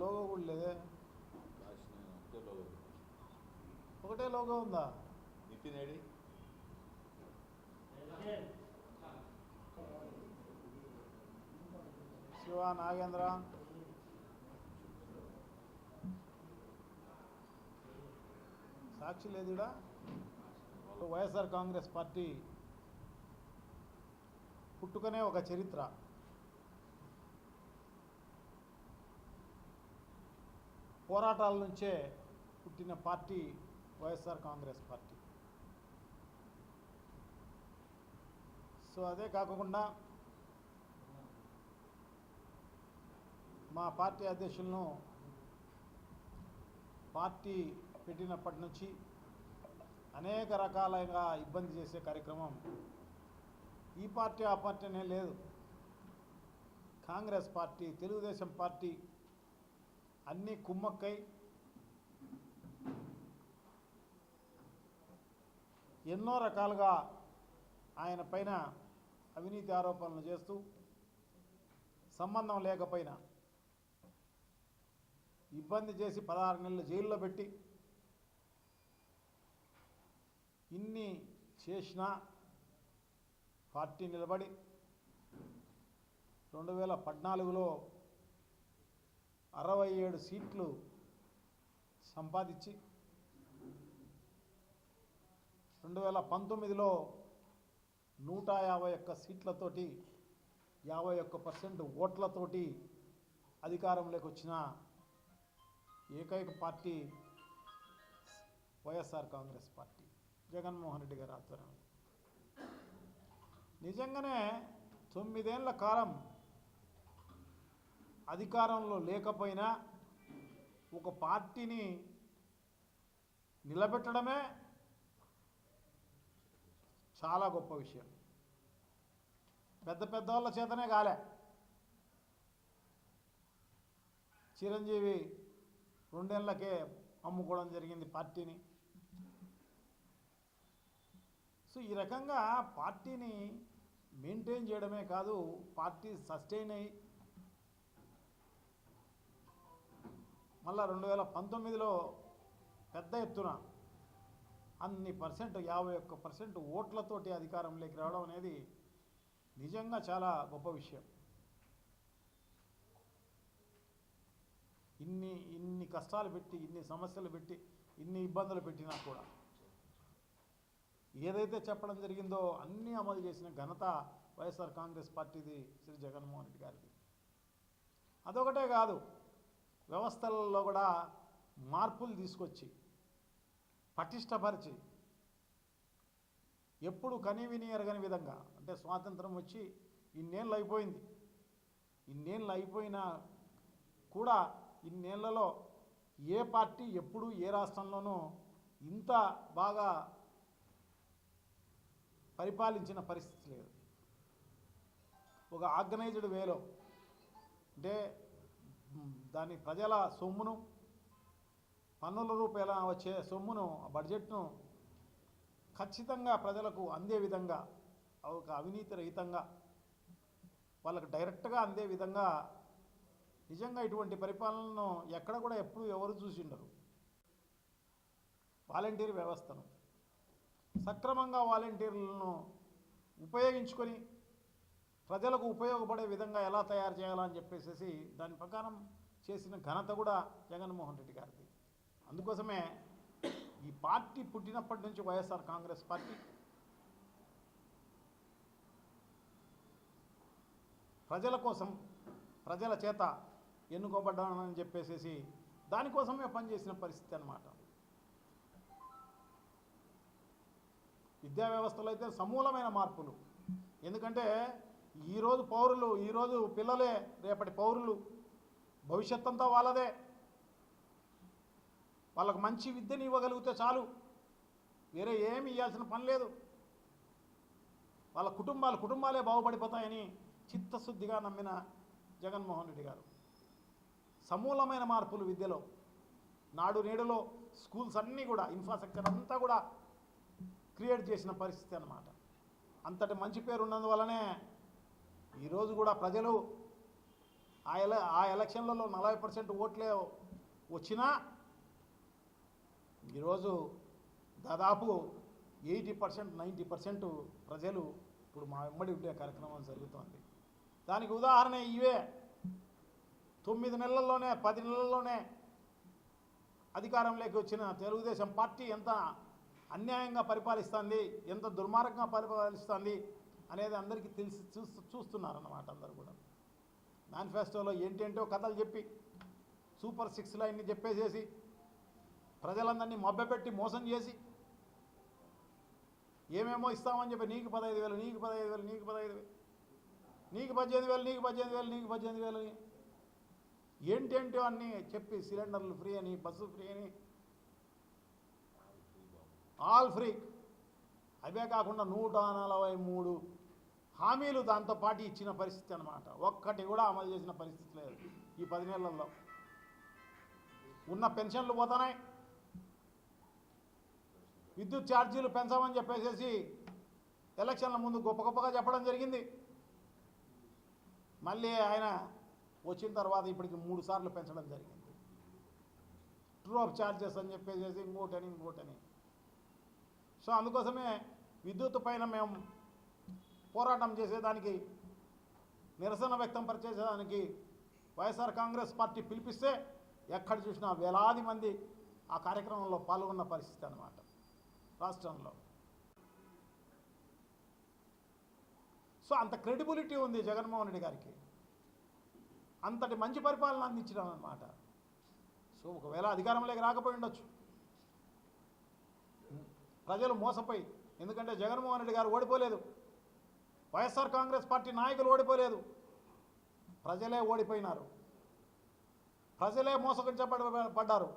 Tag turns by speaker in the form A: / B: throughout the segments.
A: Logo కూడా లేదే.
B: ఒకటే లోగో
A: ఒకటే లోగో ఉందా?
B: నితిన్ ఏడి?
A: శివ నాగేంద్ర. సాక్షి లేదుడా వైఎస్ఆర్ కాంగ్రెస్ పార్టీ పుట్టుకనే ఒక చరిత్ర. పోరాటాల నుంచే పుట్టిన party YSR Congress party. So అదే కాకుండా మా పార్టీ అధ్యక్షులను పార్టీ పెట్టినప్పటి నుంచి అనేక రకాలుగా ఇబ్బంది చేసే కార్యక్రమం ఈ పార్టీ ఆ పార్టీ అనే లేదు. కాంగ్రెస్ పార్టీ తెలుగుదేశం పార్టీ అన్నీ కుమ్మక్కై ఎన్నో రకాలుగా ఆయన పైన అవినీతి ఆరోపణలు చేస్తూ సంబంధం లేకపోయినా ఇబ్బంది చేసి పదహారు నెలలు జైల్లో పెట్టి ఇన్ని చేసినా పార్టీ నిలబడి రెండు వేల పద్నాలుగులో అరవై ఏడు సీట్లు సంపాదించి రెండు వేల పంతొమ్మిదిలో నూట యాభై ఒక్క సీట్లతోటి యాభై ఒక్క పర్సెంట్ ఓట్లతోటి అధికారంలోకి వచ్చిన ఏకైక party YSR Congress party. Jaganmohan Reddy garu ఆధ్వర్యంలో. నిజంగానే తొమ్మిదేళ్ళ కాలం అధికారంలో లేకపోయినా ఒక పార్టీని నిలబెట్టడమే చాలా గొప్ప విషయం. పెద్ద పెద్ద వాళ్ళ చేతనే కాలే. చిరంజీవి రెండేళ్ళకే అమ్ముకోవడం జరిగింది పార్టీని. సో ఈ రకంగా పార్టీని మెయింటైన్ చేయడమే కాదు పార్టీ సస్టైన్ అయ్యి మళ్ళీ రెండు వేల పంతొమ్మిదిలో పెద్ద ఎత్తున అన్ని పర్సెంట్ యాభై ఒక్క పర్సెంట్ ఓట్లతోటి అధికారంలోకి రావడం అనేది నిజంగా చాలా గొప్ప విషయం. ఇన్ని ఇన్ని కష్టాలు పెట్టి ఇన్ని సమస్యలు పెట్టి ఇన్ని ఇబ్బందులు పెట్టినా కూడా ఏదైతే చెప్పడం జరిగిందో అన్నీ అమలు చేసిన ఘనత వైఎస్ఆర్ కాంగ్రెస్ పార్టీది శ్రీ జగన్మోహన్ రెడ్డి గారిది. అదొకటే కాదు. వ్యవస్థలలో కూడా మార్పులు తీసుకొచ్చి పటిష్టపరిచి ఎప్పుడు కనీవిని ఎరగని విధంగా అంటే స్వాతంత్రం వచ్చి ఇన్నేళ్ళు అయిపోయింది. ఇన్నేళ్ళు అయిపోయినా కూడా ఇన్నేళ్ళలో ఏ పార్టీ ఎప్పుడు ఏ రాష్ట్రంలోనూ ఇంత బాగా పరిపాలించిన పరిస్థితి లేదు. ఒక ఆర్గనైజ్డ్ వేలో అంటే దాని ప్రజల సొమ్మును పన్నుల రూపాయల వచ్చే సొమ్మును ఆ బడ్జెట్ను ఖచ్చితంగా ప్రజలకు అందే విధంగా ఒక అవినీతి రహితంగా వాళ్ళకు డైరెక్ట్గా అందే విధంగా నిజంగా ఇటువంటి పరిపాలనను ఎక్కడ కూడా ఎప్పుడు ఎవరు చూసిండరు. వాలంటీర్ వ్యవస్థను సక్రమంగా వాలంటీర్లను ఉపయోగించుకొని ప్రజలకు ఉపయోగపడే విధంగా ఎలా తయారు చేయాలని చెప్పేసి దాని ప్రకారం చేసిన ఘనత కూడా జగన్మోహన్ రెడ్డి గారిది. అందుకోసమే ఈ పార్టీ పుట్టినప్పటి నుంచి వైఎస్ఆర్ కాంగ్రెస్ పార్టీ ప్రజల కోసం ప్రజల చేత ఎన్నుకోబడ్డానని చెప్పేసి దానికోసమే పనిచేసిన పరిస్థితి అన్నమాట. విద్యా వ్యవస్థలో అయితే సమూలమైన మార్పులు. ఎందుకంటే ఈరోజు పౌరులు ఈరోజు పిల్లలే రేపటి పౌరులు భవిష్యత్ అంతా వాళ్ళదే. వాళ్ళకు మంచి విద్యను ఇవ్వగలిగితే చాలు. వేరే ఏమి ఇవ్వాల్సిన పని లేదు. వాళ్ళ కుటుంబాలు కుటుంబాలే బాగుపడిపోతాయని చిత్తశుద్ధిగా నమ్మిన జగన్మోహన్ రెడ్డి గారు. సమూలమైన మార్పులు విద్యలో నాడు నేడులో స్కూల్స్ అన్నీ కూడా ఇన్ఫ్రాస్ట్రక్చర్ అంతా కూడా క్రియేట్ చేసిన పరిస్థితి అన్నమాట. అంతటి మంచి పేరు ఉన్నందువల్లనే ఈరోజు కూడా ప్రజలు ఆ ఎల ఆ ఎలక్షన్లలో నలభై పర్సెంట్ ఓట్లే వచ్చినా ఈరోజు దాదాపు ఎయిటీ పర్సెంట్ నైంటీ పర్సెంట్ ప్రజలు ఇప్పుడు మా వెంబడి ఉండే కార్యక్రమం జరుగుతోంది. దానికి ఉదాహరణ ఇవే. తొమ్మిది నెలల్లోనే పది నెలల్లోనే అధికారంలోకి వచ్చిన తెలుగుదేశం పార్టీ ఎంత అన్యాయంగా పరిపాలిస్తుంది ఎంత దుర్మార్గంగా పరిపాలిస్తుంది అనేది అందరికీ తెలిసి చూస్తూ చూస్తున్నారన్నమాట అందరు కూడా. మేనిఫెస్టోలో ఏంటేంటో కథలు చెప్పి సూపర్ సిక్స్ లైన్ని చెప్పేసేసి ప్రజలందరినీ మభ్యపెట్టి మోసం చేసి ఏమేమో ఇస్తామని చెప్పి నీకు పదహైదు వేలు నీకు పదహైదు వేలు నీకు పదహైదు వేలు నీకు పద్దెనిమిది వేలు నీకు పద్దెనిమిది వేలు నీకు పద్దెనిమిది వేలు అని ఏంటేంటో అన్నీ చెప్పి సిలిండర్లు ఫ్రీ అని బస్సు ఫ్రీ అని ఆల్ ఫ్రీ. అవే కాకుండా నూట నలభై మూడు హామీలు దాంతో పాటు ఇచ్చిన పరిస్థితి అనమాట ఒక్కటి కూడా అమలు చేసిన పరిస్థితి లేదు ఈ పది నెలల్లో. ఉన్న పెన్షన్లు పోతున్నాయి. విద్యుత్ ఛార్జీలు పెంచమని చెప్పేసేసి ఎలక్షన్ల ముందు గొప్ప గొప్పగా చెప్పడం జరిగింది. మళ్ళీ ఆయన వచ్చిన తర్వాత ఇప్పటికి మూడు సార్లు పెంచడం జరిగింది. ట్రూ ఆఫ్ ఛార్జెస్ అని చెప్పేసి ఇంకోటని ఇంకోటని. సో అందుకోసమే విద్యుత్ పైన మేము పోరాటం చేసేదానికి నిరసన వ్యక్తం పరిచేసేదానికి వైఎస్ఆర్ కాంగ్రెస్ పార్టీ పిలిపిస్తే ఎక్కడ చూసినా వేలాది మంది ఆ కార్యక్రమంలో పాల్గొన్న పరిస్థితి అన్నమాట రాష్ట్రంలో. సో అంత క్రెడిబిలిటీ ఉంది జగన్మోహన్ రెడ్డి గారికి. అంతటి మంచి పరిపాలన అందించడం అనమాట సో ఒకవేళ అధికారంలోకి రాకపోయి ఉండొచ్చు. ప్రజలు మోసపోయి ఎందుకంటే జగన్మోహన్ రెడ్డి గారు ఓడిపోలేదు. వైఎస్ఆర్ కాంగ్రెస్ పార్టీ నాయకులు ఓడిపోలేదు. ప్రజలే ఓడిపోయినారు. ప్రజలే మోసగించబడ పడ్డారు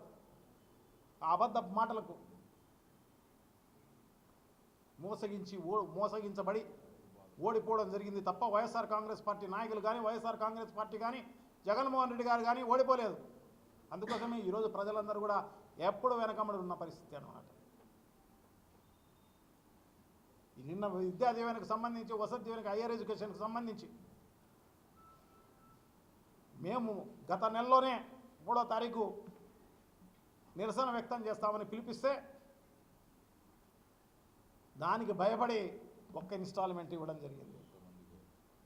A: ఆ అబద్ధ మాటలకు మోసగించి ఓ మోసగించబడి ఓడిపోవడం జరిగింది తప్ప వైఎస్ఆర్ కాంగ్రెస్ పార్టీ నాయకులు కానీ వైఎస్ఆర్ కాంగ్రెస్ పార్టీ కానీ జగన్మోహన్ రెడ్డి గారు కానీ ఓడిపోలేదు. అందుకోసమే ఈరోజు ప్రజలందరూ కూడా ఎప్పుడు వెనకబడి ఉన్న పరిస్థితి అనమాట ఈ నిన్న విద్యా దీవెనకు సంబంధించి వసతి దీవెనకు హయ్యర్ ఎడ్యుకేషన్కి సంబంధించి మేము గత నెలలోనే మూడో తారీఖు నిరసన వ్యక్తం చేస్తామని పిలిపిస్తే దానికి భయపడి ఒక్క ఇన్స్టాల్మెంట్ ఇవ్వడం జరిగింది.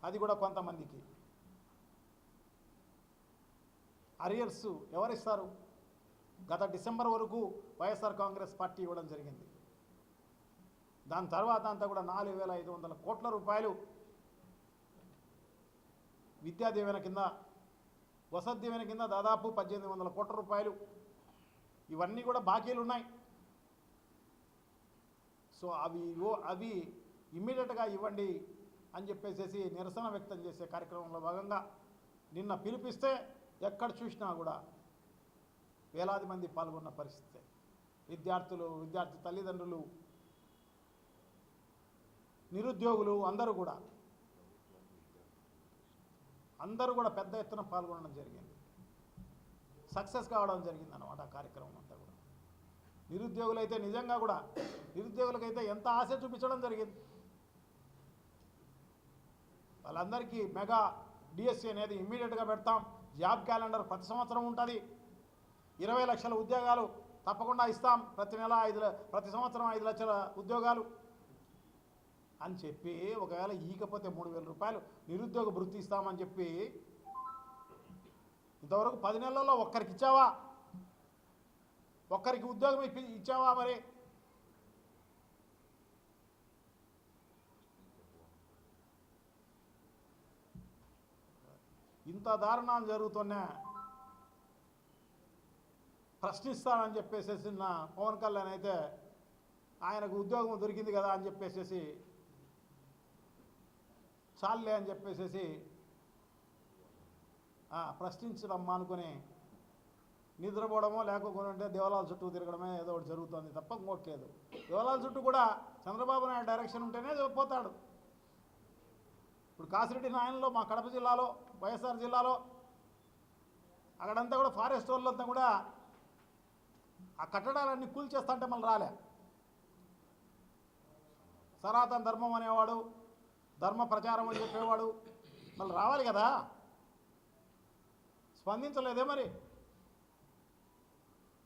A: అది కూడా కొంతమందికి. అరియర్స్ ఎవరిస్తారు? గత డిసెంబర్ వరకు వైఎస్ఆర్ కాంగ్రెస్ పార్టీ ఇవ్వడం జరిగింది. దాని తర్వాత అంతా కూడా నాలుగు వేల ఐదు వందల కోట్ల రూపాయలు విద్యా దీవెన కింద వసతి దీవెన కింద దాదాపు పద్దెనిమిది వందల కోట్ల రూపాయలు. ఇవన్నీ కూడా బాకీలు ఉన్నాయి సో అవి అవి ఇమ్మీడియట్గా ఇవ్వండి అని చెప్పేసేసి నిరసన వ్యక్తం చేసే కార్యక్రమంలో భాగంగా నిన్న పిలిపిస్తే ఎక్కడ చూసినా కూడా వేలాది మంది పాల్గొన్న పరిస్థితి. విద్యార్థులు విద్యార్థి తల్లిదండ్రులు నిరుద్యోగులు అందరూ కూడా. అందరూ కూడా పెద్ద ఎత్తున పాల్గొనడం జరిగింది. సక్సెస్ కావడం జరిగింది అనమాట ఆ కార్యక్రమం అంతా కూడా. నిరుద్యోగులైతే నిజంగా కూడా నిరుద్యోగులకైతే ఎంత ఆశ చూపించడం జరిగింది. వాళ్ళందరికీ మెగా డిఎస్సి అనేది ఇమ్మీడియట్గా పెడతాం. జాబ్ క్యాలెండర్ ప్రతి సంవత్సరం ఉంటుంది. ఇరవై లక్షల ఉద్యోగాలు తప్పకుండా ఇస్తాం. ప్రతి నెల ఐదు ప్రతి సంవత్సరం ఐదు లక్షల ఉద్యోగాలు. అని చెప్పి ఒకవేళ ఈకపోతే మూడు వేల రూపాయలు నిరుద్యోగ వృత్తి ఇస్తామని చెప్పి ఇంతవరకు పది నెలల్లో ఒక్కరికి ఇచ్చావా? ఒక్కరికి ఉద్యోగం ఇచ్చావా మరి? ఇంత దారుణాలు జరుగుతున్నా ప్రశ్నిస్తానని చెప్పేసేసి నా పవన్ కళ్యాణ్ అయితే ఆయనకు ఉద్యోగం దొరికింది కదా అని చెప్పేసేసి చాలే అని చెప్పేసేసి ప్రశ్నించడం మానుకొని నిద్రపోవడమో లేకపోతే దేవాలయాల చుట్టూ తిరగడమే ఏదో ఒకటి జరుగుతుంది తప్ప ఇంకోట్లేదు దేవాలయాల చుట్టూ కూడా చంద్రబాబు నాయుడు డైరెక్షన్ ఉంటేనే పోతాడు. ఇప్పుడు కాసిరెడ్డి నాయనలో మా కడప జిల్లాలో వైఎస్ఆర్ జిల్లాలో అక్కడంతా కూడా ఫారెస్ట్ వాళ్ళంతా కూడా ఆ కట్టడాలన్నీ కూల్చేస్తుంటే మళ్ళీ రాలే. సనాతన ధర్మం అనేవాడు ధర్మ ప్రచారం అని చెప్పేవాడు. మళ్ళీ రావాలి కదా? స్పందించలేదే మరి.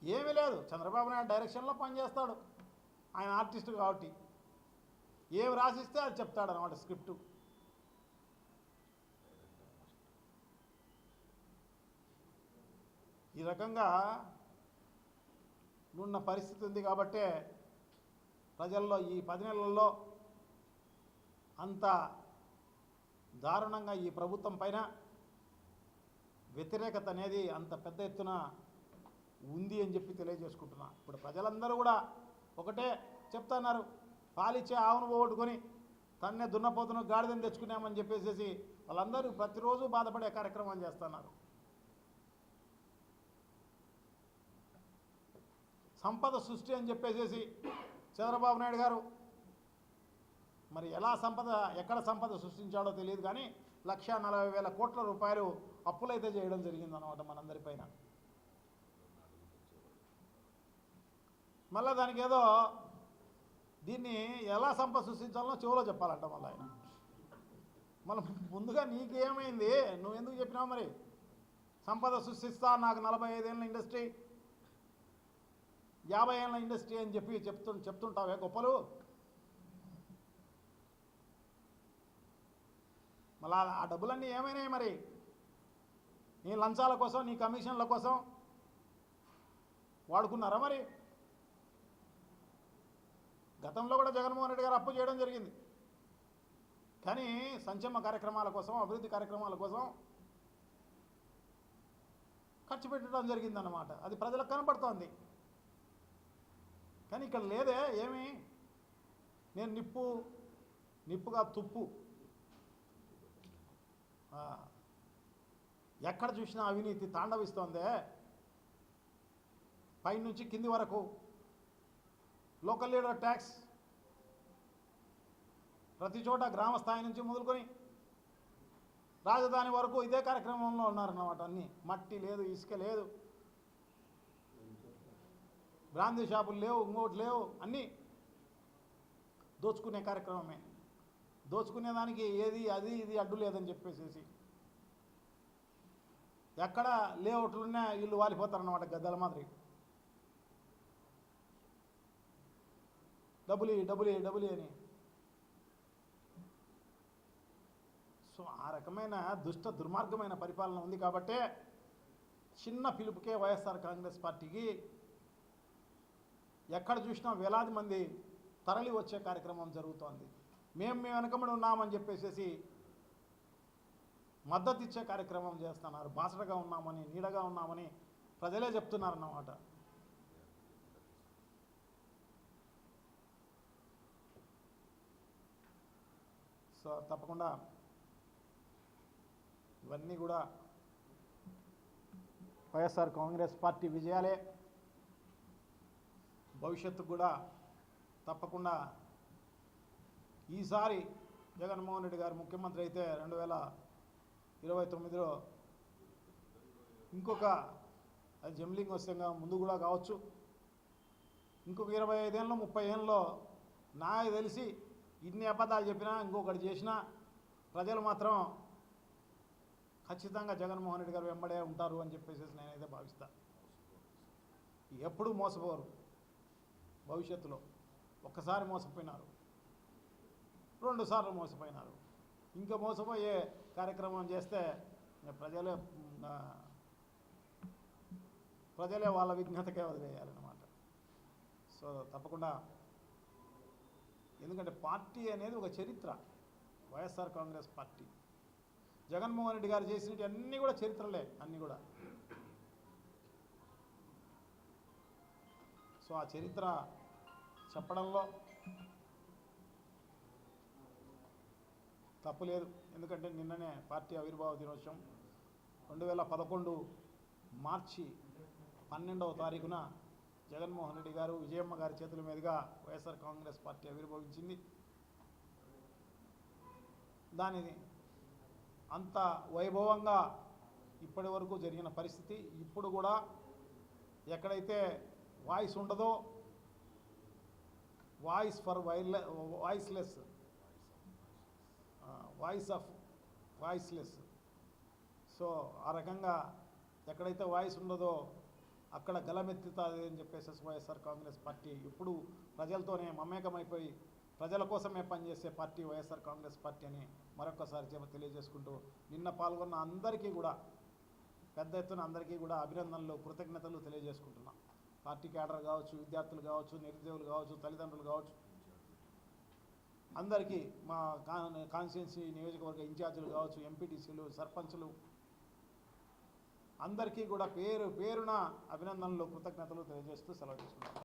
A: ఏమీ లేదు. చంద్రబాబు నాయుడు డైరెక్షన్లో పనిచేస్తాడు. ఆయన ఆర్టిస్ట్ కాబట్టి. ఏమి రాసిస్తే అది చెప్తాడు అనమాట స్క్రిప్టు. ఈ రకంగా ఉన్న పరిస్థితి ఉంది కాబట్టే ప్రజల్లో ఈ పది నెలల్లో అంత దారుణంగా ఈ ప్రభుత్వం పైన వ్యతిరేకత అనేది అంత పెద్ద ఎత్తున ఉంది అని చెప్పి తెలియజేసుకుంటున్నా. ఇప్పుడు ప్రజలందరూ కూడా ఒకటే చెప్తున్నారు పాలిచ్చే ఆవును పోగొట్టుకొని తన్నే దున్నపోతును గాడిదని తెచ్చుకున్నామని చెప్పేసేసి వాళ్ళందరూ ప్రతిరోజు బాధపడే కార్యక్రమం చేస్తున్నారు సంపద సృష్టి అని చెప్పేసేసి చంద్రబాబు నాయుడు గారు మరి ఎలా సంపద ఎక్కడ సంపద సృష్టించాడో తెలియదు కానీ లక్ష నలభై వేల కోట్ల రూపాయలు అప్పులైతే చేయడం జరిగిందనమాట మనందరిపైన మళ్ళీ దానికి ఏదో దీన్ని ఎలా సంపద సృష్టించాలో చెవులో చెప్పాలంట మళ్ళీ ఆయన. మళ్ళీ ముందుగా నీకేమైంది? నువ్వు ఎందుకు చెప్పినావు మరి? సంపద సృష్టిస్తా నాకు నలభై ఐదేళ్ళ ఇండస్ట్రీ యాభై ఏళ్ళ ఇండస్ట్రీ అని చెప్పి చెప్తు చెప్తుంటావే గొప్పలు. అలా ఆ డబ్బులన్నీ ఏమైనాయి మరి? నీ లంచాల కోసం నీ కమిషన్ల కోసం వాడుకున్నారా మరి? గతంలో కూడా జగన్మోహన్ రెడ్డి గారు అప్పు చేయడం జరిగింది. కానీ సంక్షేమ కార్యక్రమాల కోసం అభివృద్ధి కార్యక్రమాల కోసం ఖర్చు పెట్టడం జరిగిందన్నమాట. అది ప్రజలకు కనపడుతోంది. కానీ ఇక్కడ లేదే ఏమి? నేను నిప్పు నిప్పుగా తుప్పు. ఎక్కడ చూసినా అవినీతి తాండవిస్తోందే. పైనుంచి కింది వరకు. Local leader tax. ప్రతి చోట గ్రామ స్థాయి నుంచి మొదలుకొని రాజధాని వరకు ఇదే కార్యక్రమంలో ఉన్నారన్నమాట అన్నీ. మట్టి లేదు ఇసుక లేదు. బ్రాందీ షాపులు లేవు ఇంకోటి లేవు అన్నీ దోచుకునే కార్యక్రమమే. దోచుకునేదానికి ఏది అది ఇది అడ్డు లేదని చెప్పేసేసి. ఎక్కడ లేఅవుట్లున్నా వీళ్ళు వాలిపోతారన్నమాట గద్దల మాదిరి. డబ్బులు ఇయ్యి, డబ్బులు డబ్బులు అని. సో ఆ రకమైన దుష్ట దుర్మార్గమైన పరిపాలన ఉంది కాబట్టే చిన్న పిలుపుకే వైఎస్ఆర్ కాంగ్రెస్ పార్టీకి ఎక్కడ చూసినా వేలాది మంది తరలి వచ్చే కార్యక్రమం జరుగుతోంది. మేము మేము వెనకబడి ఉన్నామని చెప్పేసి మద్దతు ఇచ్చే కార్యక్రమం చేస్తున్నారు. బాసటగా ఉన్నామని నీడగా ఉన్నామని ప్రజలే చెప్తున్నారన్నమాట. సో తప్పకుండా ఇవన్నీ కూడా వైఎస్ఆర్ కాంగ్రెస్ పార్టీ విజయాలే. భవిష్యత్తు కూడా తప్పకుండా ఈసారి జగన్మోహన్ రెడ్డి గారు ముఖ్యమంత్రి అయితే రెండు వేల ఇరవై తొమ్మిదిలో ఇంకొక అది జమ్లింగ్ వస్తే ముందు కూడా కావచ్చు. ఇంకొక ఇరవై ఐదేళ్ళు ముప్పై ఏళ్ళలో నాకు తెలిసి ఇన్ని అబద్ధాలు చెప్పినా ఇంకొకటి చేసినా ప్రజలు మాత్రం ఖచ్చితంగా జగన్మోహన్ రెడ్డి గారు వెంబడే ఉంటారు అని చెప్పేసి నేనైతే భావిస్తా. ఎప్పుడు మోసపోరు. భవిష్యత్తులో ఒక్కసారి మోసపోయినారు. రెండు సార్లు మోసపోయినారు. ఇంకా మోసపోయే కార్యక్రమం చేస్తే ప్రజలే ప్రజలే వాళ్ళ విజ్ఞతకే వదిలేయాలన్నమాట. సో తప్పకుండా ఎందుకంటే పార్టీ అనేది ఒక చరిత్ర YSR Congress party. Jaganmohan Reddy garu చేసినవి అన్నీ కూడా చరిత్రలే అన్నీ కూడా. సో ఆ చరిత్ర చెప్పడంలో తప్పులేదు ఎందుకంటే నిన్ననే పార్టీ ఆవిర్భావ దినోత్సవం రెండు వేల పదకొండు మార్చి పన్నెండవ తారీఖున జగన్మోహన్ రెడ్డి గారు విజయమ్మ గారి చేతుల మీదుగా వైఎస్ఆర్ కాంగ్రెస్ పార్టీ ఆవిర్భవించింది. దానిని అంత వైభవంగా ఇప్పటి వరకు జరిగిన పరిస్థితి. ఇప్పుడు కూడా ఎక్కడైతే వాయిస్ ఉండదో voice for వైర్లె voiceless voice of voiceless. So ఆ రకంగా ఎక్కడైతే వాయిస్ ఉండదో అక్కడ గలమెత్తుతుంది అని చెప్పేసి వైఎస్ఆర్ కాంగ్రెస్ పార్టీ. ఇప్పుడు ప్రజలతోనే మమేకమైపోయి ప్రజల కోసమే పనిచేసే పార్టీ వైఎస్ఆర్ కాంగ్రెస్ పార్టీ అని మరొకసారి తెలియజేసుకుంటూ నిన్న పాల్గొన్న అందరికీ కూడా పెద్ద ఎత్తున అందరికీ కూడా అభినందనలు కృతజ్ఞతలు తెలియజేసుకుంటున్నాం. పార్టీ క్యాడర్ కావచ్చు విద్యార్థులు కావచ్చు నిరుద్యోగులు కావచ్చు తల్లిదండ్రులు కావచ్చు అందరికీ మా కాన్స్టిట్యున్సీ నియోజకవర్గ ఇన్ఛార్జీలు కావచ్చు ఎంపీటీసీలు సర్పంచులు అందరికీ కూడా పేరు పేరున అభినందనలు కృతజ్ఞతలు తెలియజేస్తూ సెలవు తీసుకున్నాను